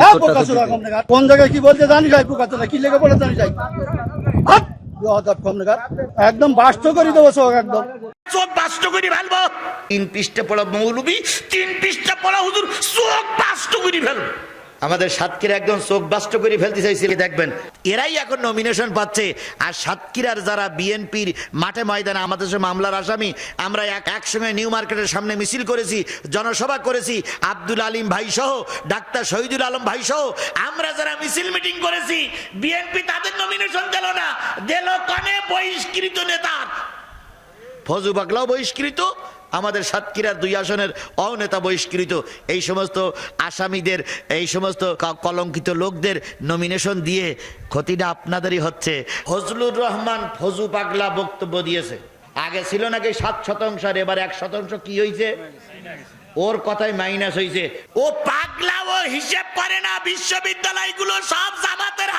হ্যাঁ, উত্তরটা। কমনেগার। কোন জায়গায় কি বলতে জানি যাই পোকাচোদা কি লেগে পড়ে জানি যাই! বেয়াদব কমনেগার। একদম বাস্ত করে দেবো সব একদম চোখ বাস্ট করে ফেলব তিন পৃষ্ঠা পড়া মৌলবি তিন পৃষ্ঠা পড়া হুজুর চোখ বাস্ট করে ফেলব আমাদের সাতক্ষীরা একদম চোখ বাস্ট করে ফেলতে চাইছিল। দেখবেন, এরাই এখন নমিনেশন পাচ্ছে। আর সাতক্ষীরার যারা বিএনপির মাঠে ময়দানে, আমাদের সে মামলার আসামি, আমরা এক একসঙ্গে নিউ মার্কেটের সামনে মিছিল করেছি, জনসভা করেছি। আব্দুল আলিম ভাই সহ ডাক্তার শহীদুল আলম ভাই সহ আমরা যারা মিছিল মিটিং করেছি, বিএনপি তাদের নমিনেশন দিল না। দিল কনে বহিষ্কৃত নেতার। ফজু বাগলাও বহিষ্কৃত। আমাদের সাতক্ষীরার দুই আসনের অনেতা বহিষ্কৃত। এই সমস্ত আসামিদের, এই সমস্ত কলঙ্কিত লোকদের নমিনেশন দিয়ে ক্ষতিটা আপনাদেরই হচ্ছে। ফজলুর রহমান ফজু পাগলা বক্তব্য দিয়েছে। আগে ছিল নাকি সাত শতাংশ, আর এবার এক শতাংশ কি হয়েছে ওর কথাই মাইনাস হয়েছে ও পাগলা ও হিসেব করে না, বিশ্ববিদ্যালয়গুলো সব জামাতের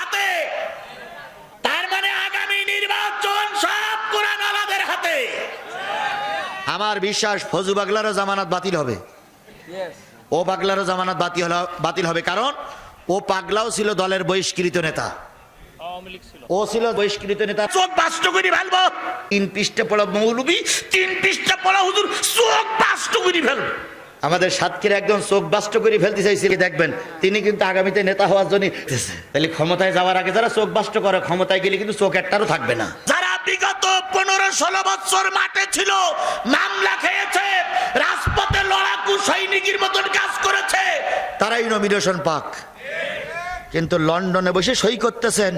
আমার বিশ্বাস ফজু বাগলারও জামানত বাতিল হবে। ও পাগলারও জামানত বাতিল বাতিল হবে। কারণ ও পাগলাও ছিল দলের বহিষ্কৃত নেতা। ও ছিল বহিষ্কৃত নেতা। চোখ বাস্ট করে ফেলব। তিন পৃষ্ঠা পড়া মৌলবি তিন পৃষ্ঠা পড়া হুজুর চোখ বাস্ট করে ফেলব। আমাদের সাতক্ষীরা একদম চোখ বাস্ট করে ফেলতে চাইছিল। দেখবেন তিনি কিন্তু আগামীতে নেতা হওয়ার জন্য তাহলে ক্ষমতায় যাওয়ার আগে যারা চোখ বাস্ট করে ক্ষমতায় গেলে কিন্তু চোখ একটারও থাকবে না। ষোলো বছর মাঠে ছিল মামলা খেয়েছে রাজপথে লড়াকু সৈনিকের মতন কাজ করেছে। তারাই নমিনেশন পাক। কিন্তু লন্ডনে বসে সই করতেছেন।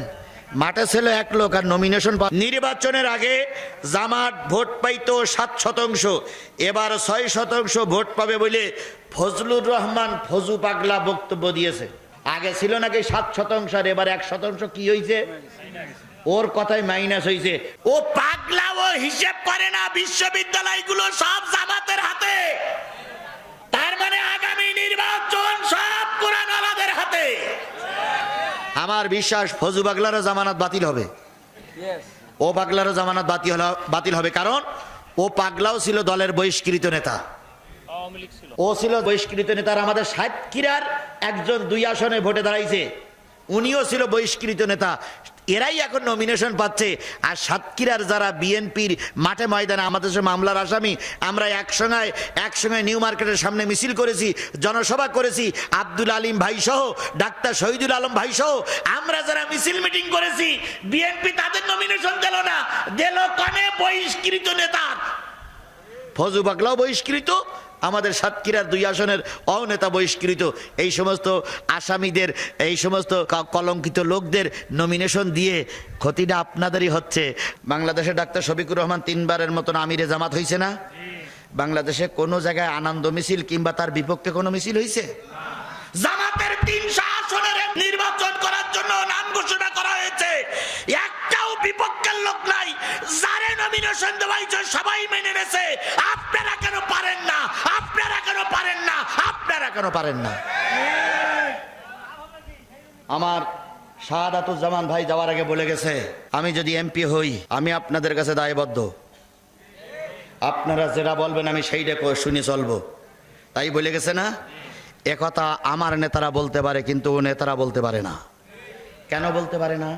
মাঠে ছিল এক লোক আর নমিনেশন নির্বাচনের আগে জামাত ভোট পাইতো সাত শতাংশ এবার ছয় শতাংশ ভোট পাবে বলে ফজলুর রহমান ফজু পাগলা বক্তব্য দিয়েছে। আগে ছিল নাকি সাত শতাংশ আর এবার এক শতাংশ কি হয়েছে ওর কথায় মাইনাস হয়েছে ও পাগলা ও হিসেব করে না বিশ্ববিদ্যালয়গুলো সব জামাতের হাতে। তার মানে আগামী নির্বাচন সব কোরআন আলাদের হাতে। আমার বিশ্বাস ফজু পাগলারও জামানত বাতিল হবে। ও পাগলারও জামানত বাতিল বাতিল হবে। কারণ ও পাগলাও ছিল দলের বহিষ্কৃত নেতা। ও ছিল বহিষ্কৃত নেতার আমাদের একজন দুই আসনে ভোটে দাঁড়াইছে। উনিও ছিল বহিষ্কৃত নেতা। এরাই এখন নমিনেশন পাচ্ছে। আর সাতক্ষীরার যারা বিএনপির মাঠে ময়দানে, আমাদের মামলার আসামি, আমরা একসঙ্গে নিউ মার্কেটের সামনে মিছিল করেছি, জনসভা করেছি, আব্দুল আলিম ভাই সহ, ডাক্তার শহীদুল আলম ভাই সহ, আমরা যারা মিছিল মিটিং করেছি, বিএনপি তাদের নমিনেশন দিল না, দিল কনে বহিষ্কৃত নেতার। ফজু বাগলাও বহিষ্কৃত আমাদের সাতক্ষীরার দুই আসনের অনেতা বহিষ্কৃত। এই সমস্ত আসামিদের, এই সমস্ত কলঙ্কিত লোকদের নমিনেশন দিয়ে ক্ষতিটা আপনাদেরই হচ্ছে। বাংলাদেশের ডাক্তার শফিকুর রহমান তিনবারের মতন আমিরে জামাত হয়েছে না? বাংলাদেশে কোনো জায়গায় আনন্দ মিছিল কিংবা তার বিপক্ষে কোনো মিছিল হয়েছে জামাতের তিনশো আসনের নির্বাচন করার জন্য নাম ঘোষণা করা হয়েছে। একটাও বিপক্ষের লোক নাই। যারে নমিনেশন দেওয়া সবাই মেনে নেছে কেন পারেন না? আমার শাহাদাতুজ্জামান ভাই যাওয়ার আগে বলে গেছে, আমি যদি এমপি হই, আমি আপনাদের কাছে দায়বদ্ধ। আপনারা যেটা বলবেন আমি সেইটা শুনে চলবো। তাই বলে গেছে না? একথা আমার নেতারা বলতে পারে, কিন্তু নেতারা বলতে পারে না। কেন বলতে পারে না?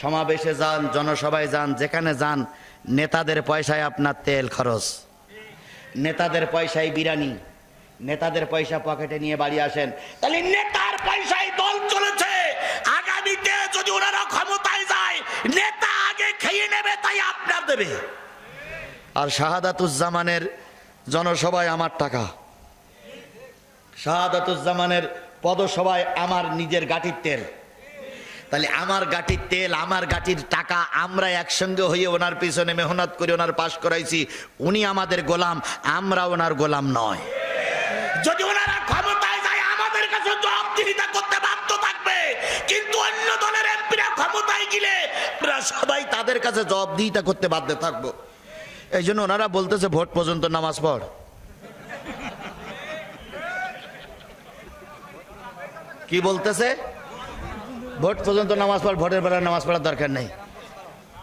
সমাবেশে যান, জনসভায় যান, যেখানে যান, নেতাদের পয়সায় আপনার তেল খরচ। নেতাদের পয়সায় বিরানি। নেতাদের পয়সা পকেটে নিয়ে বাড়ি আসেন। তাহলে নেতার পয়সায় দল চলেছে। আগামীতে যদি ওনারা ক্ষমতায় যায়, নেতা আগে খেয়ে নেবে, তাই আপনার দেবে। আর শাহাদাতুজ্জামানের জনসভায় আমার টাকা। শাহাদাতুজ্জামানের পদসভায় আমার নিজের গাঠির তেল। তাহলে আমার গাঠির তেল, আমার গাঠির টাকা আমরা একসঙ্গে হয়ে ওনার পিছনে মেহনত করে ওনার পাশ করাইছি। উনি আমাদের গোলাম আমরা ওনার গোলাম নয়। যদি ওনারা ক্ষমতায় যায়, আমাদের কাছে জবাবদিহিতা করতে বাধ্য থাকবে। কিন্তু অন্য দলের এমপিরা ক্ষমতায় গেলে আমরা সবাই তাদের কাছে জবাবদিহিতা করতে বাধ্য থাকব। এই জন্য ওনারা বলতেছে, ভোট পর্যন্ত নামাজ পড়। কি বলতেছে? ভোট পর্যন্ত নামাজ পড়, ভোটের বেলায় নামাজ পড়ার দরকার নেই।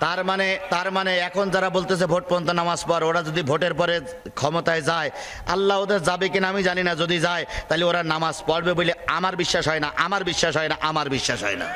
তার মানে তার মানে এখন যারা বলতেছে ভোট পর্যন্ত নামাজ পর ওরা যদি ভোটের পরে ক্ষমতায় যায়, আল্লাহ ওদের যাবে কিনা আমি জানি না, যদি যায়, তাহলে ওরা নামাজ পড়বে বলে আমার বিশ্বাস হয় না, আমার বিশ্বাস হয় না, আমার বিশ্বাস হয় না।